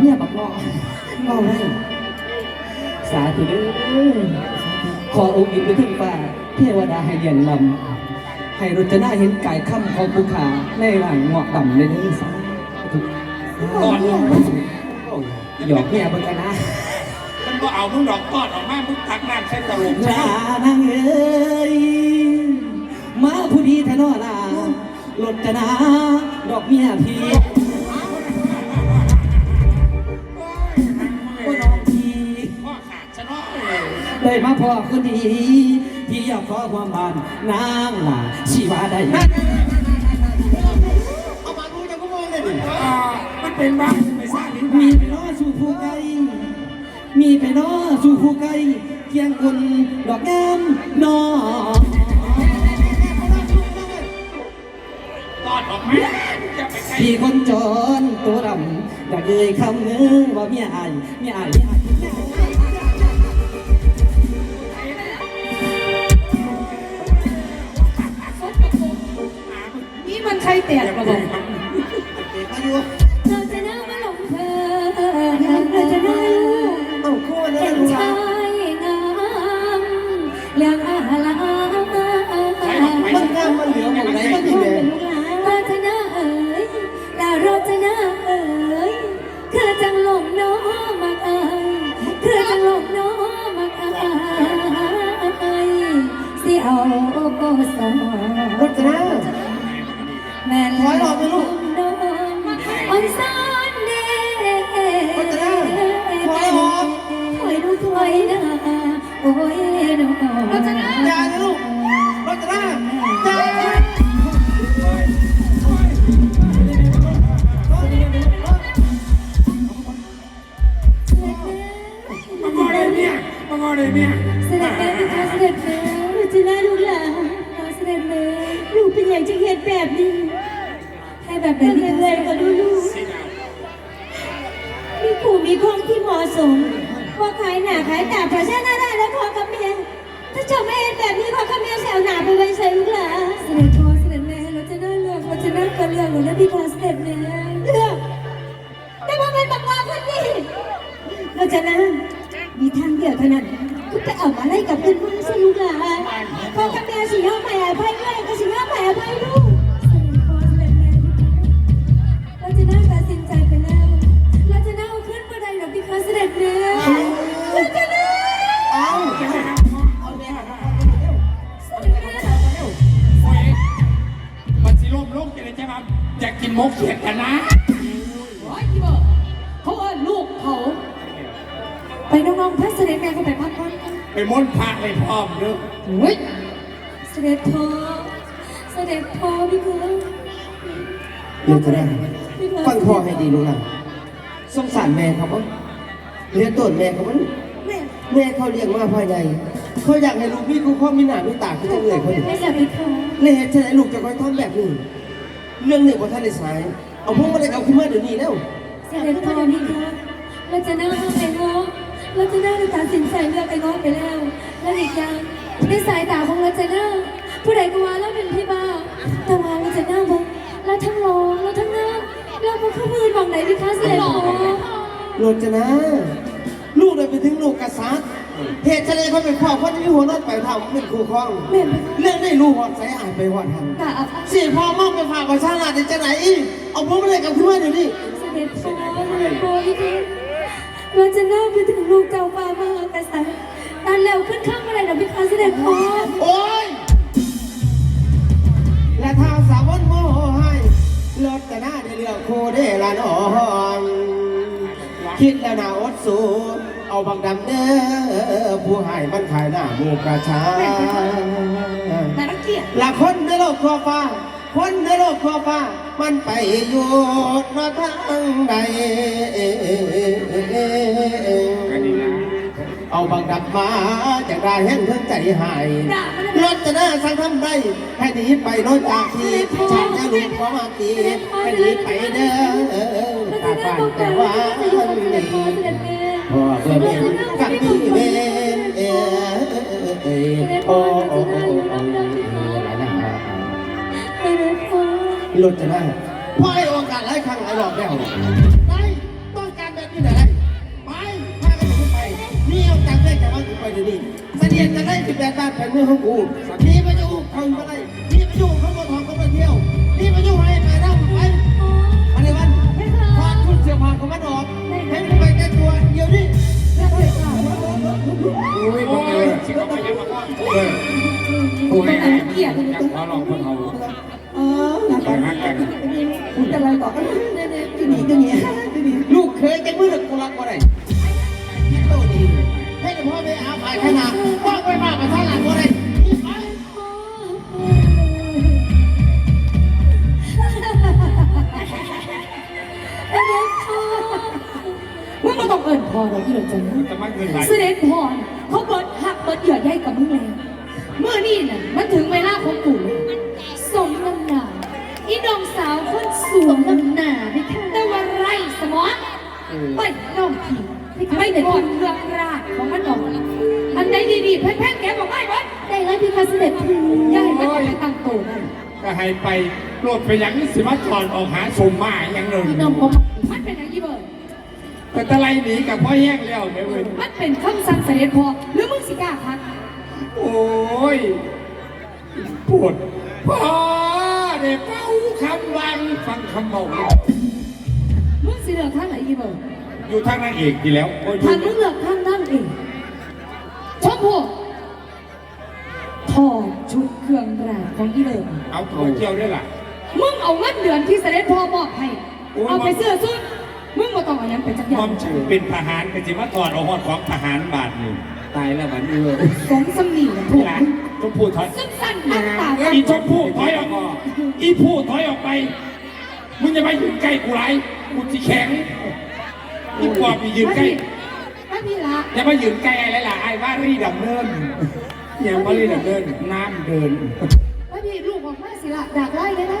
เมียบักงอเงาไว้สาธุเด้อขอองค์อินไปถึงฟ้าเทวดาให้เรียนลำให้รจนาเห็นกายค่ำของภูขาในร่างเงาะดำเลยเด้อสาธุก่อนหยอกเมียเบิ่งกันนะมันก็เอามึงดอกก้อนออกมามึงตักน้ำใส่ตลกลานางเอ้ยมาผู้ดีแท้นอลารจนาดอกเมียพี่ เลยมาพอคนดีที่อยากขอความบานนางหลาชีวาได้เอามาดูจะก็มองเลยดิอ่ามันเป็นบ้านไปสร้างลิ้นมีบ้านไปน้อสู่ผู้ไกลมีไปน้อสู่ผู้ไกลเคียงคนดอกงามน้อก้อนออกมาจะไปใกล้พี่คนจนตัวดำอยากเอ่ยคำเนื้อว่าเมียอายเมียอายเมียอาย แตกระบอกเด็กอายุ เลยเนี่ย เสด็จแม่เป็นข้าเสด็จแม่พัฒนาลูกหลานข้าเสด็จแม่ลูกเป็นอย่างจะเห็นแบบนี้ให้แบบนั้นเลยก็ดูลูกมีผู้มีคงที่เหมาะสมว่าขายหนาขายตาประชาหน้าได้และพอกับเมียถ้าเจ้าไม่เห็นแบบนี้พอกับเมียแสวหนาไปไว้ใส่ลูกหลานเสด็จพ่อเสด็จแม่เราจะน่าเลือกเราจะน่ากันเลือกหรือนะพี่พอเสด็จแม่เลือกแต่พอเป็นแบบว่าคนนี้เราจะน่า มีทางเดียวเท่านั้นก็ไปเอามาไล่กับเพื่อนมาสิลูกหลานพอกับเมียสิยอมไปอภัยด้วยก็สิยอมไปอภัยลูกเสด็จพ่อเสด็จแม่เราจะน่าตัดสินใจไปแล้ว เราจะน่าเอาขึ้นบันไดหรอพี่คะเสด็จแม่เราจะน่าเอาเสด็จแม่โอ้ยมันสิล่มลงจะได้จะมาอยากกินมกเขียดกันนะ ไปน้องๆพระเสด็จแม่ก็ไปพักผ่อนกันไปม้วนพระเลยพร้อมเด้อเฮ้ยเสด็จพ่อเสด็จพ่อพี่คะรัตนาฟังพ่อให้ดีลูกหลานสงสารแม่เขาบ้างเลี้ยงต้นแม่เขาบ้างแม่แม่เขาเลี้ยงมาพ่อใหญ่เขาอยากให้ลูกพี่เขาข้อมีหน้ามีตาขึ้นเรื่อยๆเขาอยู่ไม่อยากไปขอเลยเหตุไหนลูกจะคอยทำแบบนี้เรื่องหนึ่งว่าท่านได้สาย เอาพวกมาเลยเอาขึ้นมาเดี๋ยวนี้แล้วเสด็จพ่อพี่คะเราจะน่าเอาไปเนาะเราจะน่าตัดสินใจเลือกไอ้น้องไปแล้ว แล้วอีกอย่างในสายตาของเราจะน่าผู้ใดก็ว่าเราเป็นพี่บ้าแต่ว่าเราจะน่าบอกเราทั้งรอเราทั้งน่าเราบ่เข้ามือบังไหนพี่คะเสด็จพ่อโลดจะนะ ลูกเลยไปถึงลูกกษัตริย์เหตุไหนเขาเป็นพ่อเขาจะมีหัวนอนไปทำเป็นครูครองแม่นเรื่องได้ลูกหอดใส่อายไปหอดทันตาอับอับสี่พ่อมองไปฝากประชาชนจะไหนอีกเอาพวกมาเลยกับขึ้นมาเดี๋ยวนี้เสด็จพ่อเสด็จพ่อพี่คะ เราจะน่าไปถึงลูกเจ้าฟ้ามหากษัตริย์ตันแล้วขึ้นข้างอะไรนะพี่คะเสด็จพ่อโอ้ย และทางสาวรโมให้รถแต่หน้าได้เลือกโคได้ละนอนคิดแล้วนาอดสูเอาบังดำเด้อผู้ให้มันขายหน้าหมูกระชาแต่รังเกียจละคนในโลกทั่วฟ้า คนในโลกทั่วฟ้า มันไปอยู่นอทางใดอันนี้นะเอาบังดับมาจะได้แห้งเพิ่งใจหายรถจะน่าสั่งทำได้ให้หนีไปโน้จากที่ฉันจะลุกขอมาตีให้หนีไปเด้อเราตาจะน่าบ้านบอกแต่ก่อนว่าว่าจะอยู่กับเสด็จพ่อเสด็จแม่พ่อเบื่อเมียกับพี่ รถจะได้พ่อไอ้องการหลายครั้งหลายรอบแล้วไปต้องการแบบนี้ไหนไปพากันกูไปนี่เอาจากเรื่องจากว่ากูไปที่นี่เสียนจะได้สิบแปดบาทแผ่นมือของกูนี่มาอยู่คนก็ได้นี่มาอยู่เขาบ่ทองเขาไปเที่ยวนี่มาอยู่ให้ไปนั่งไปอะไรวันพาชุดเสื้อผ้าของมันออกให้กูไปแก้ตัวเดี๋ยวนี้โอ้ยโอ้ยโอ้ยโอ้ยโอ้ยโอ้ยโอ้ยโอ้ยโอ้ยโอ้ยโอ้ยังขอลอ้ยโอ้ย เออหลักกันอะไรต่อกันเนี่ยๆที่นี่ที่นี่ที่นี่ลูกเคยจะมือกูรักอะไรโตดีให้พ่อไปอาภัยขนาดพ่อไปมากกว่าท่านหลังอะไรไปมึงมาต้องเอิญพอเราที่เราจะนะจะมาเสด็จพร อีน้องสาวคนสวมน้ำหนาพี่ค่ะแต่ว่าไรสมองไม่น้องผีไม่ได้กดเรื่องราดของมันออกอันใดดีๆแพ่งๆแกบอกไม่เบิดได้แล้วพี่ค่ะเสด็จพี่ยายมันจะไปตั้งโตได้ก็ให้ไปโปรดไปยังสิมาถอนออกหาสมมาอย่างหนึ่งพี่น้องผมมันเป็นอย่างนี้เบิดแต่ตะไลหนีกับพ่อแย่งแล้วแม่เว้ยมันเป็นคำสั่งเสด็จพอหรือมึงสิกล้าพักโอ้ยปวดพ่อ เด็กเฝ้าคำวังฟังคำบอกมึงสิเลือกท่านไหนอีเบิร์อยู่ทางนางเอกดีแล้วโอ้ยท่านมึงเลือกท่านนั่นเองชมพูถอดชุดเครื่องรางของอีเบิร์เอาตัวเกี่ยวด้วยล่ะมึงเอาเงินเดือนที่เสด็จพ่อมอบให้เอาไปเสื้อสุดมึงมาต้องเอาหยังไปจักอมย่าองมชื่อเป็นทหารก็จิมาถอดเอาหอดของทหารบาทหนึ่งตายแล้วบัดนี้เว้ยสมสมีนะถูกหลาน ชมพู่ถอย ซึ่งสั้นน้ำตากันอีชมพู่ถอยออกมาอีผู้ถอยออกไป มึงจะมายืนใกล้กูไรกูจะแข็ง อีปอบมียืนใกล้ไม่มีละอย่ามายืนใกล้อะไรล่ะไอ้ว่ารีดำเนินอย่ามารีดำเนินน้ำเดินไม่มีลูกออกมาสิละดักไล่เลยนะ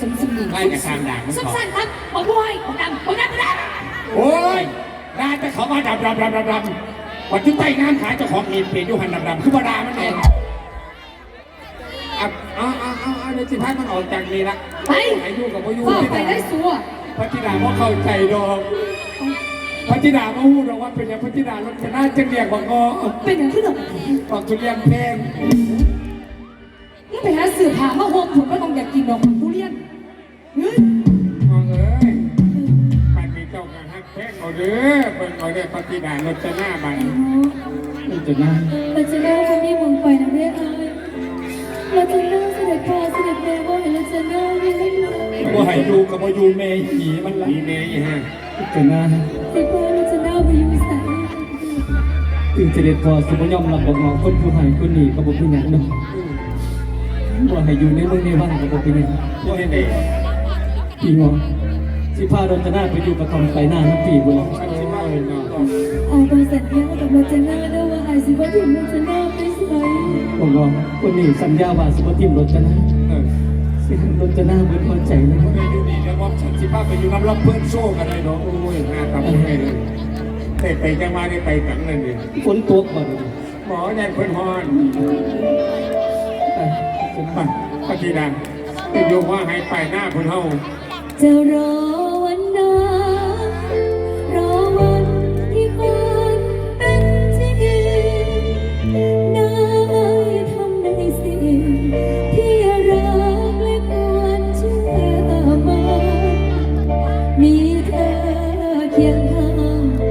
สมสมีไล่กับทางด่างมันสมต่อสั้นครับบอกบอยบอกดำบอกดำบอกดำโอ้ยได้แต่เขามาดำดำดำดำดำ วันที่ใต้งานขายเจ้าของเอ็นเป็นยูหันดำดำคือมาดามันเองอะเอาเอาเอาเอาเดี๋ยวสิพายมันออกจากนี่ละไป อายุกับอายุพ่อที่ไปได้สัวพระธิดาพ่เข้าใจดอกพระธิดาพ่พูดว่าเป็นอย่างพระธิดารถชนะจะเรียกว่างอเป็นอย่างที่หนึ่งบอกทุเรียนแพงมึงไปหาสื่อผ่ามาโฮมผมก็ต้องอยากกิน เอาเด้อเบิ่งเอาเด้อพระธิดารถชนะบังนี่จะน่าเราจะเล่าคนนี้มึงไปนะเรียกอายเราจะเล่าเสด็จพ่อเสด็จแม่ว่าเราจะเล่าไม่ได้เลยบ่ให้อยู่กับบ่อยู่แม่หีมันละหนีแม่ยี่ห้าจะน่าเสด็จพ่อเราจะเล่าไปอยู่ใส่ถึงเสด็จพอสมยอมรับบอกน้องคนผู้หายคนนี้ก็บอกเป็นอย่างนั้นว่าให้อยู่ในเมืองในบ้านก็บอกเป็นอย่างนั้นบ่ให้ได้พี่งอ สิพารจนาไปอยู่กับทองไปหน้าน้ำปีบุญฉันสิมาเลยเนาะอายต้องสัญญากับเราจะเล่าแล้วว่าอายสิว่าถึงเราจะเล่าไปใส่บอกว่าคนนี้สัญญาว่าสิบทิมรจนาเออสิรจนาเบิดพอใจเลยบ่ได้อยู่นี่แล้วว่าฉันสิพาไปอยู่น้ำรับเพื่อนโซ่กันเลยเนาะโอ้ยหน้าตาบ่ให้เลยได้ไปจังมาได้ไปกังนั่นเองฝนตกบ่เลยหมอแดงเพิ่นฮอนไปจะไปน่าปฏิดังจะโยกว่าให้ไปหน้าเพิ่นเฮาจะรอ